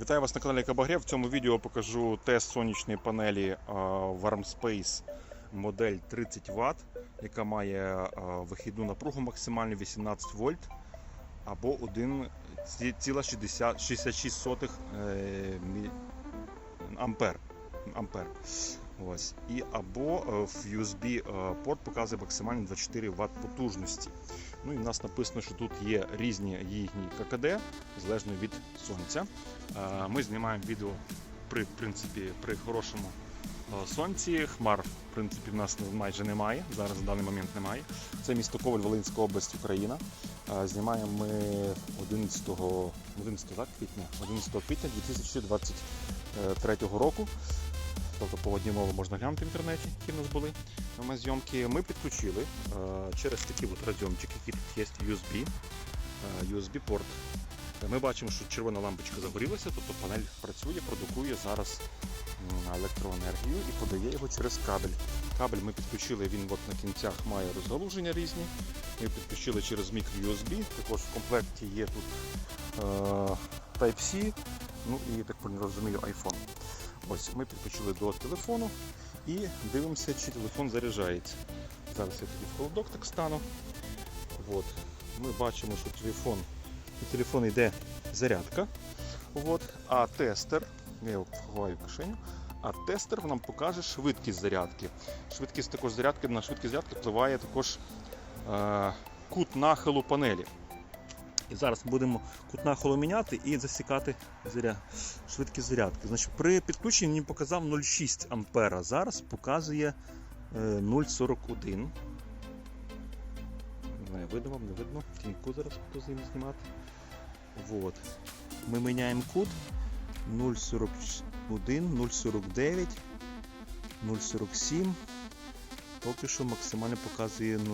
Вітаю вас на каналі Кабагрев. В цьому відео покажу тест сонячної панелі е, Warmspace модель 30 Вт, яка має е, вихідну напругу максимальну 18 вольт або 1,66 е, ампер. ампер. Ось. І або в USB порт показує максимально 24 Вт потужності. Ну і в нас написано, що тут є різні їхні ККД, залежно від сонця. Е, Ми знімаємо відео при, принципі, при хорошому е, сонці. Хмар, в принципі, в нас майже немає. Зараз на даний момент немає. Це місто Коваль, Волинська область, Україна. Е, Знімаємо ми 11, 11 так, квітня, 11 квітня 2023 року. Тобто погодні умови можна глянути в інтернеті, які в нас були на моїй зйомки. Ми підключили е, через такі от радіомчики, які тут є USB, е, USB порт. Ми бачимо, що червона лампочка загорілася, тобто панель працює, продукує зараз електроенергію і подає його через кабель. Кабель ми підключили, він от на кінцях має розгалуження різні. Ми підключили через мікро-USB. Також в комплекті є тут е, Type-C, ну і так розумію, iPhone. Ось ми підключили до телефону і дивимося, чи телефон заряджається. Зараз я тоді в холодок так стану. От. Ми бачимо, що телефон, у телефону йде зарядка. От. А тестер, я його ховаю в кишеню, а тестер нам покаже швидкість зарядки. Швидкість також зарядки, на швидкість зарядки впливає також е, кут нахилу панелі. І зараз будемо кут нахилу міняти і засікати заря... швидкість зарядки. Значить, при підключенні він показав 0,6 ампера. Зараз показує е, 0,41. Не знаю, видно вам, не видно. Тіньку зараз буду знімати. Вот. Ми міняємо кут 0,41, 0,49, 0,47. Поки що максимально показує 0,41,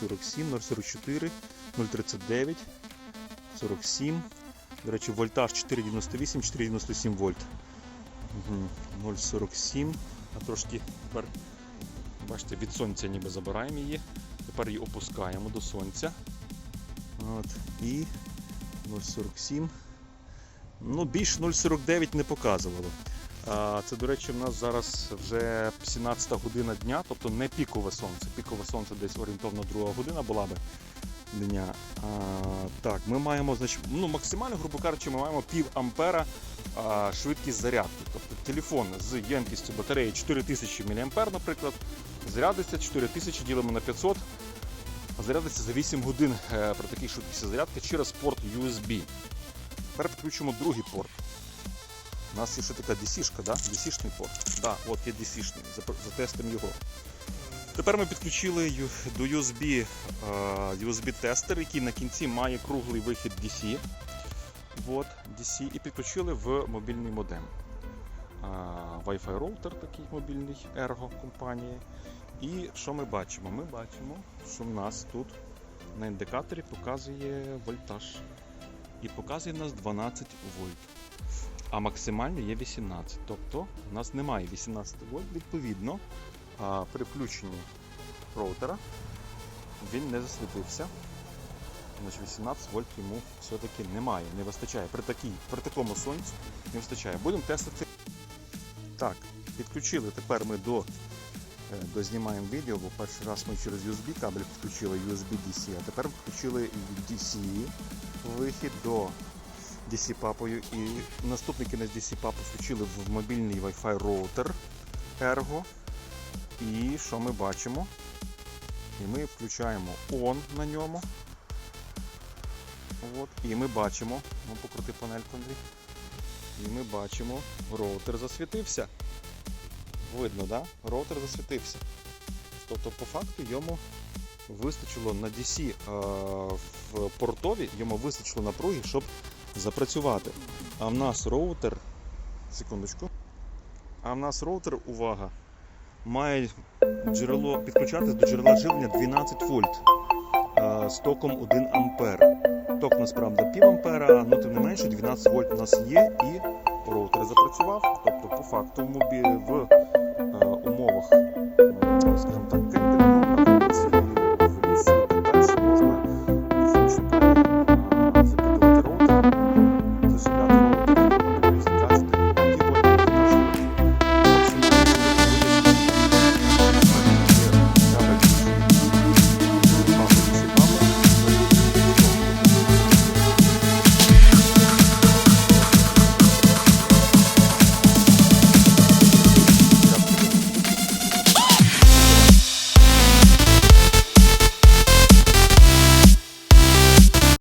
0,47, 0,44, 0,39. 47. До речі, вольтаж 498, 497 вольт. Угу. 0,47. А трошки тепер, бачите, від сонця ніби забираємо її. Тепер її опускаємо до сонця. От. І 0,47. Ну, більш 0,49 не показувало. Це, до речі, в нас зараз вже 17 година дня, тобто не пікове сонце. Пікове сонце десь орієнтовно 2 година була би дня. А, так, ми маємо, значить, ну, максимально, грубо кажучи, ми маємо пів ампера а, швидкість зарядки. Тобто телефон з ємкістю батареї 4000 мА, наприклад, зарядиться 4000 ділимо на 500, а зарядиться за 8 годин е, при такій швидкості зарядки через порт USB. Тепер підключимо другий порт. У нас є ще така DC-шка, да? DC-шний порт. Да, от є DC-шний, затестимо його. Тепер ми підключили до USB, е, USB тестер, який на кінці має круглий вихід DC. От, DC, і підключили в мобільний модем. Е, Wi-Fi роутер такий мобільний Ergo компанії. І що ми бачимо? Ми бачимо, що в нас тут на індикаторі показує вольтаж. І показує нас 12 вольт. А максимально є 18. Тобто у нас немає 18 вольт, відповідно, а, при включенні роутера він не засвітився. Значить 18 вольт йому все-таки немає, не вистачає. При, такій, при такому сонці не вистачає. Будемо тестити. Так, підключили тепер ми до, е, дознімаємо відео, бо перший раз ми через USB кабель підключили USB-DC, а тепер підключили DC вихід до DC папою і наступний кінець DC папу включили в мобільний Wi-Fi роутер Ergo. І що ми бачимо? І ми включаємо ON на ньому. От, і ми бачимо, ну покрути панельку Андрій. І ми бачимо, роутер засвітився. Видно, да? Роутер засвітився. Тобто, по факту йому вистачило на DC е, в портові, йому вистачило напруги, щоб запрацювати. А в нас роутер, секундочку. А в нас роутер, увага, має джерело підключатись до джерела живлення 12 вольт е, з током 1 ампер. Ток насправді нас пів ампера, але тим не менше 12 вольт у нас є і роутер запрацював. Тобто, по факту в, мобі... в е, умовах,